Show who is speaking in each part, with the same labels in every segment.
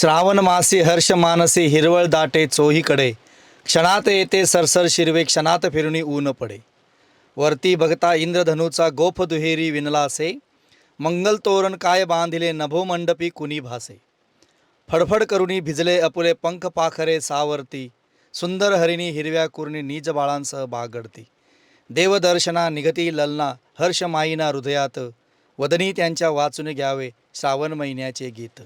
Speaker 1: श्रावण मासी हर्ष मानसी हिरवळ दाटे चोहीकडे. क्षणात येते सरसर शिरवे क्षणात फिरुणी ऊन पडे. वरती बघता इंद्रधनुचा गोफ दुहेरी विनलासे. मंगल तोरण काय बांधिले नभो मंडपी कुणी भासे. फडफड करुणी भिजले अपुले पंख पाखरे सावरती. सुंदर हरिणी हिरव्या कुरणी निज बाळांसह बागडती. देवदर्शना निगती ललना हर्ष माईना हृदयात. वदनी त्यांच्या वाचून घ्यावे श्रावण महिन्याचे गीत.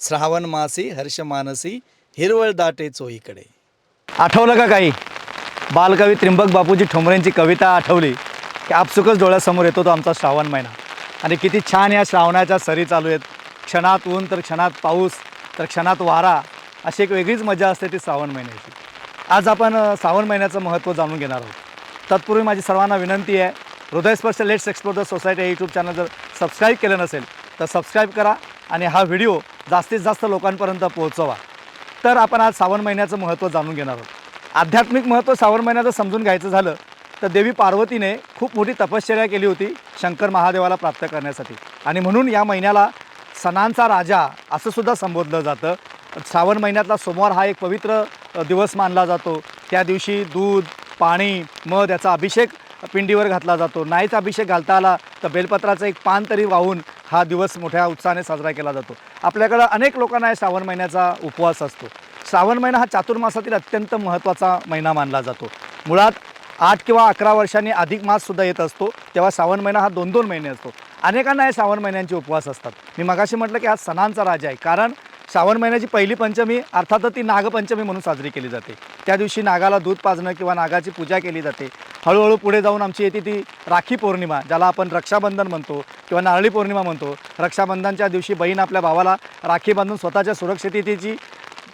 Speaker 1: श्रावण मासी हर्ष मानसी हिरवळ दाटे चोईकडे आठवलं का काही? बालकवी त्रिंबक बापूजी ठोंबरेंची कविता आठवली की आपसुकच डोळ्यासमोर येतो तो आमचा श्रावण महिना. आणि किती छान या श्रावणाच्या सरी चालू आहेत. क्षणात ऊन तर क्षणात पाऊस तर क्षणात वारा अशी एक वेगळीच मजा असते ती श्रावण महिन्याची. आज आपण श्रावण महिन्याचं महत्त्व जाणून घेणार आहोत. तत्पूर्वी माझी सर्वांना विनंती आहे Hridaysparsh let's explore the society YouTube channel जर सबस्क्राईब केलं नसेल तर सबस्क्राईब करा आणि हा व्हिडिओ जास्तीत जास्त लोकांपर्यंत पोहोचवा. तर आपण आज श्रावण महिन्याचं महत्त्व जाणून घेणार आहोत. आध्यात्मिक महत्त्व श्रावण महिन्याचं समजून घ्यायचं झालं तर देवी पार्वतीने खूप मोठी तपश्चर्या केली होती शंकर महादेवाला प्राप्त करण्यासाठी. आणि म्हणून या महिन्याला सणांचा राजा असं सुद्धा संबोधलं जातं. श्रावण महिन्यातला सोमवार हा एक पवित्र दिवस मानला जातो. त्या दिवशी दूध पाणी मध याचा अभिषेक पिंडीवर घातला जातो. नाहीच अभिषेक घालता आला तर बेलपत्राचं एक पान तरी वाहून हा दिवस मोठ्या उत्साहाने साजरा केला जातो. आपल्याकडं अनेक लोकांना या श्रावण महिन्याचा उपवास असतो. श्रावण महिना हा चातुर्मासातील अत्यंत महत्त्वाचा महिना मानला जातो. मुळात आठ किंवा अकरा वर्षांनी अधिक माससुद्धा येत असतो तेव्हा श्रावण महिना हा दोन दोन महिने असतो. अनेकांना या श्रावण महिन्यांचे उपवास असतात. मी मगाशी म्हटलं की हा सणांचा राजा आहे कारण श्रावण महिन्याची पहिली पंचमी अर्थातच ती नागपंचमी म्हणून साजरी केली जाते. त्या दिवशी नागाला दूध पाजणं किंवा नागाची पूजा केली जाते. हळूहळू पुढे जाऊन आमची येते ती राखी पौर्णिमा ज्याला आपण रक्षाबंधन म्हणतो किंवा नारळी पौर्णिमा म्हणतो. रक्षाबंधनच्या दिवशी बहीण आपल्या भावाला राखी बांधून स्वतःच्या सुरक्षिततेची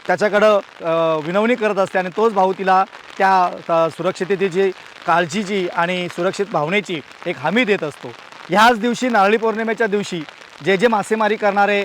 Speaker 1: त्याच्याकडं विनवणी करत असते आणि तोच भाऊ तिला त्या सुरक्षिततेची काळजीची आणि सुरक्षित भावनेची एक हमी देत असतो. ह्याच दिवशी नारळी पौर्णिमेच्या दिवशी जे जे मासेमारी करणारे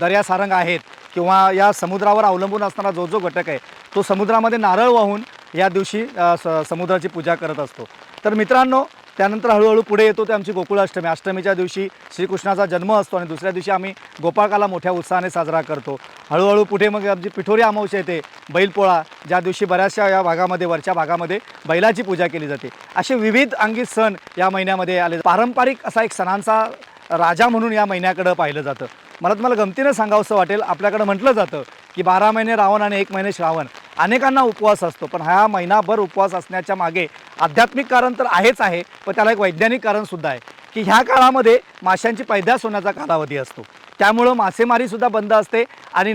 Speaker 1: दर्यासारंग आहेत किंवा या समुद्रावर अवलंबून असणारा जो जो घटक आहे तो समुद्रामध्ये नारळ वाहून या दिवशी स समुद्राची पूजा करत असतो. तर मित्रांनो त्यानंतर हळूहळू पुढे येतो ते आमची गोकुळाष्टमी. अष्टमीच्या दिवशी श्रीकृष्णाचा जन्म असतो आणि दुसऱ्या दिवशी आम्ही गोपाळकाला मोठ्या उत्साहाने साजरा करतो. हळूहळू पुढे मग आमची पिठोरी अमावस्या येते बैलपोळा. ज्या दिवशी बऱ्याचशा या भागामध्ये वरच्या भागामध्ये बैलाची पूजा केली जाते. असे विविध अंगी सण या महिन्यामध्ये आले पारंपरिक असा एक सणांचा राजा म्हणून या महिन्याकडं पाहिलं जातं. मला तुम्हाला गमतीनं सांगावंसं वाटेल आपल्याकडं म्हटलं जातं की बारा महिने रावण आणि एक महिने श्रावण. अनेकांना उपवास असतो पण हा महिनाभर उपवास असण्याच्या मागे आध्यात्मिक कारण तर आहेच आहे पण त्याला एक वैज्ञानिक कारणसुद्धा आहे की ह्या काळामध्ये माशांची पैदास होण्याचा कालावधी असतो. त्यामुळं मासेमारीसुद्धा बंद असते आणि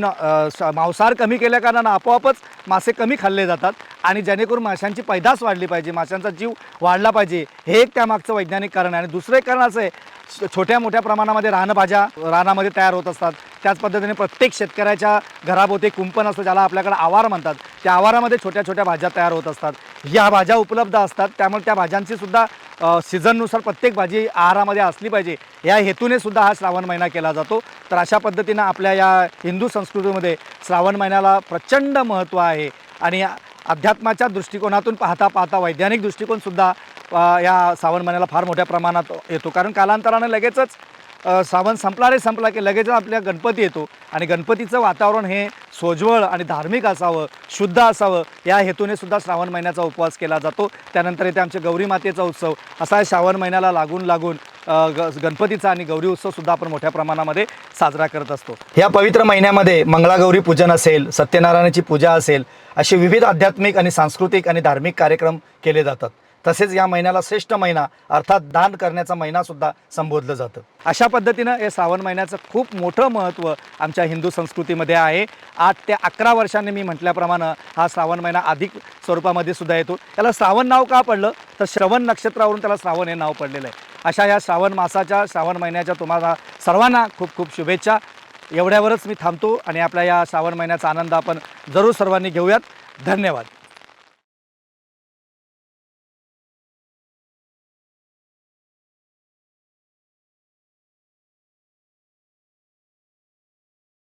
Speaker 1: स- मांसाहार कमी केल्याकारणानं आपोआपच मासे कमी खाल्ले जातात आणि जेणेकरून माशांची पैदास वाढली पाहिजे माशांचा जीव वाढला पाहिजे हे एक त्यामागचं वैज्ञानिक कारण आहे. आणि दुसरं एक कारण असं आहे छोट्या मोठ्या प्रमाणामध्ये रानभाज्या रानामध्ये तयार होत असतात. त्याच पद्धतीने प्रत्येक शेतकऱ्याच्या घराभोवती कुंपण असतं ज्याला आपल्याकडे आवार म्हणतात. त्या आवारामध्ये छोट्या छोट्या भाज्या तयार होत असतात. ह्या भाज्या उपलब्ध असतात. त्यामुळे त्या भाज्यांची सुद्धा सीझननुसार प्रत्येक भाजी आहारामध्ये असली पाहिजे. या हेतूने सुद्धा हा श्रावण महिना केला जातो. तर अशा पद्धतीनं आपल्या या हिंदू संस्कृतीमध्ये श्रावण महिन्याला प्रचंड महत्त्व आहे. आणि अध्यात्माच्या दृष्टिकोनातून पाहता पाहता वैज्ञानिक दृष्टिकोनसुद्धा या श्रावण महिन्याला फार मोठ्या प्रमाणात येतो. कारण कालांतरानं लगेचच अ, श्रावण संपला रे संपला की लगेच आपल्या गणपती येतो. आणि गणपतीचं वातावरण हे सोज्वळ आणि धार्मिक असावं शुद्ध असावं या हेतूने सुद्धा श्रावण महिन्याचा उपवास केला जातो. त्यानंतर येते आमच्या गौरी मातेचा उत्सव असा श्रावण महिन्याला लागून लागून ग गणपतीचा आणि गौरी उत्सव सुद्धा आपण मोठ्या प्रमाणामध्ये साजरा करत असतो. या पवित्र महिन्यामध्ये मंगळागौरी पूजन असेल सत्यनारायणाची पूजा असेल असे विविध आध्यात्मिक आणि सांस्कृतिक आणि धार्मिक कार्यक्रम केले जातात. तसेच या महिन्याला श्रेष्ठ महिना अर्थात दान करण्याचा महिनासुद्धा संबोधलं जातं. अशा पद्धतीनं हे श्रावण महिन्याचं खूप मोठं महत्त्व आमच्या हिंदू संस्कृतीमध्ये आहे. आठ ते अकरा वर्षांनी मी म्हटल्याप्रमाणे हा श्रावण महिना अधिक स्वरूपामध्ये सुद्धा येतो. त्याला श्रावण नाव का पडलं? तर श्रवण नक्षत्रावरून त्याला श्रावण हे नाव पडलेलं आहे. अशा या श्रावण मासाच्या श्रावण महिन्याच्या तुम्हाला सर्वांना खूप खूप शुभेच्छा. एवढ्यावरच मी थांबतो आणि आपल्या या श्रावण महिन्याचा आनंद आपण जरूर सर्वांनी घेऊयात. धन्यवाद.